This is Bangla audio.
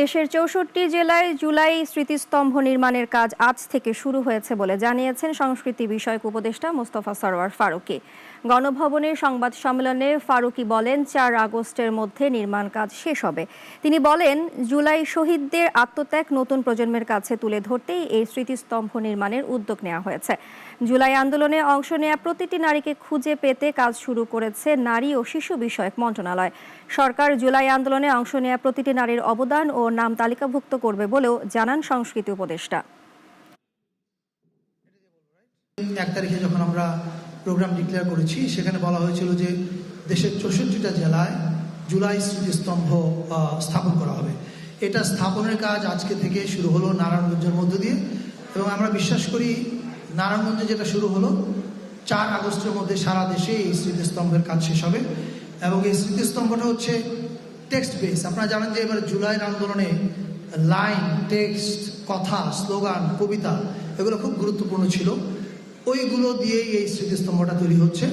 দেশের চৌষট্টি জেলায় জুলাই স্মৃতিস্তম্ভ নির্মাণের কাজ আজ থেকে শুরু হয়েছে বলে জানিয়েছেন সংস্কৃতি বিষয়ক উপদেষ্টা মোস্তফা সরওয়ার ফারুকি। গণভবনের সংবাদ সম্মেলনে ফারুকি বলেন, চার আগস্টের মধ্যে নির্মাণ কাজ শেষ হবে। তিনি বলেন, জুলাই শহীদদের আত্মত্যাগ নতুন প্রজন্মের কাছে তুলে ধরতেই এই স্মৃতিস্তম্ভ নির্মাণের উদ্যোগ নেওয়া হয়েছে। জুলাই আন্দোলনে অংশ নেওয়া প্রতিটি নারীকে খুঁজে পেতে কাজ শুরু করেছে নারী ও শিশু বিষয়ক মন্ত্রণালয়। সরকার জুলাই আন্দোলনে অংশ নেওয়া প্রতিটি নারীর অবদান ও নাম তালিকাভুক্ত করবে বলেও জানান সংস্কৃতি উপদেষ্টা। এক তারিখে যখন আমরা প্রোগ্রাম ডিক্লেয়ার করেছি, সেখানে বলা হয়েছিল যে দেশের চৌষট্টিটা জেলায় জুলাই স্মৃতিস্তম্ভ স্থাপন করা হবে। এটা স্থাপনের কাজ আজকে থেকে শুরু হলো নারায়ণগঞ্জের মধ্য দিয়ে এবং আমরা বিশ্বাস করি নারায়ণগঞ্জে যেটা শুরু হলো, চার আগস্টের মধ্যে সারা দেশে এই স্মৃতিস্তম্ভের কাজ শেষ হবে এবং এই স্মৃতিস্তম্ভটা হচ্ছে টেক্সট বেস আপনারা জানেন যে এবার জুলাইয়ের আন্দোলনে লাইন টেক্সট কথা স্লোগান কবিতা, এগুলো খুব গুরুত্বপূর্ণ ছিল। ওইগুলো দিয়েই এই স্মৃতিস্তম্ভটা তৈরি হচ্ছে।